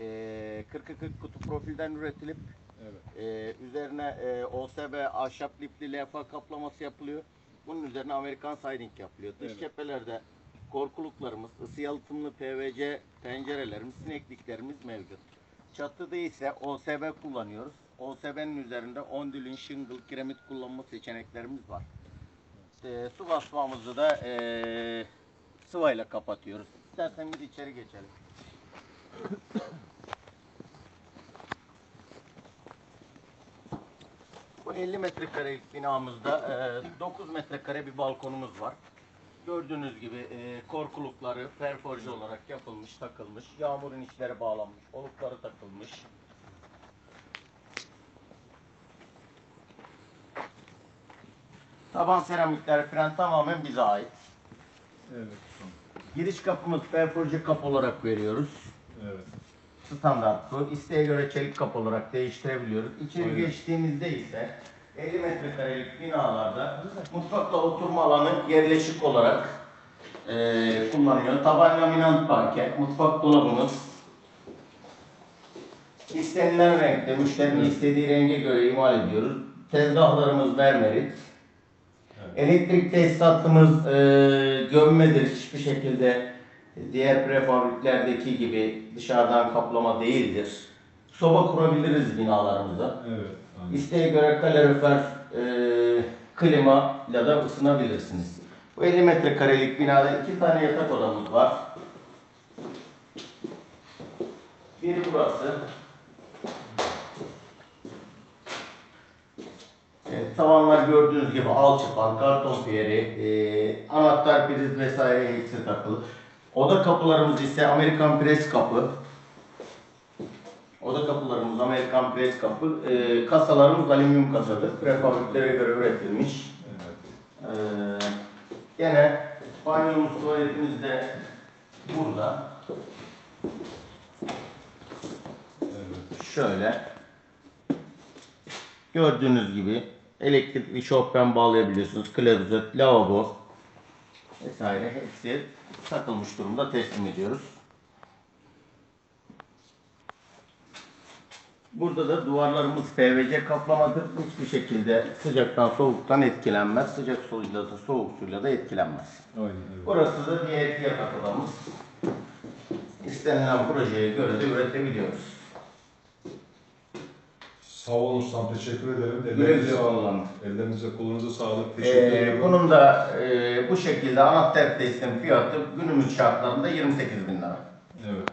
e, 40'ı 40 kutu profilden üretilip Evet. e, üzerine e, OSB ahşap lifli LFA kaplaması yapılıyor. Bunun üzerine Amerikan siding yapılıyor. Dış Evet. cephelerde korkuluklarımız, ısı yalıtımlı PVC pencerelerimiz, sinekliklerimiz mevcut. Çatıda ise OSB kullanıyoruz. OSB'nin üzerinde ondülün, shingle, kiremit kullanma seçeneklerimiz var. E, su basmamızı da e, sıvayla kapatıyoruz. İstersen bir içeri geçelim. Bu 50 metrekarelik binamızda e, 9 metrekare bir balkonumuz var. Gördüğünüz gibi e, korkulukları perforje olarak yapılmış, takılmış. Yağmurun içleri bağlanmış, olukları takılmış. Taban seramikler falan tamamen bize ait. Evet. Giriş kapımız perforje kapı olarak veriyoruz. Evet. Standart bu. İsteğe göre çelik kapı olarak değiştirebiliyoruz. İçeri Aynen. geçtiğimizde ise 50 metrekarelik binalarda mutfakla oturma alanı yerleşik olarak eee kullanılıyor. Taban laminant parke, mutfak dolabımız istenilen renkte, müşterinin istediği renge göre imal ediyoruz. Tezgahlarımız mermerit. Evet. Elektrik tesisatımız e, gömmedir. Hiçbir şekilde diğer prefabriklerdeki gibi dışarıdan kaplama değildir. Soba kurabiliriz binalarımızda. Evet. Aynen. İsteğe göre kalorifer, e, klima ile de ısınabilirsiniz. Bu 50 metrekarelik binada iki tane yatak odamız var. Biri burası. Evet, tavanlar gördüğünüz gibi alçıpan, karton piyeri, e, anahtar priz vesaire hepsi takılı. Oda kapılarımız ise Amerikan pres kapı. Oda kapılarımız Amerikan pres kapı. E, kasalarımız alüminyum kasadır. Prefabriklere göre üretilmiş. Evet. Ee, gene banyomuz tuvaletimiz de burada. Evet. Şöyle. Gördüğünüz gibi elektrikli şofben bağlayabiliyorsunuz. Klozet, lavabo vesaire hepsi takılmış durumda teslim ediyoruz. Burada da duvarlarımız PVC kaplamadır. Hiçbir şekilde sıcaktan soğuktan etkilenmez. Sıcak suyla da soğuk suyla da etkilenmez. Aynen. Evet. Burası da diğer iki yatak odamız. İstenilen projeye göre de üretebiliyoruz. Sağ olun ustam. Teşekkür ederim. Güle olun. ellerinize kolunuza sağlık. Teşekkür Ee, ederim. bunun da e, bu şekilde anahtar teslim fiyatı günümüz şartlarında 28 bin lira. Evet.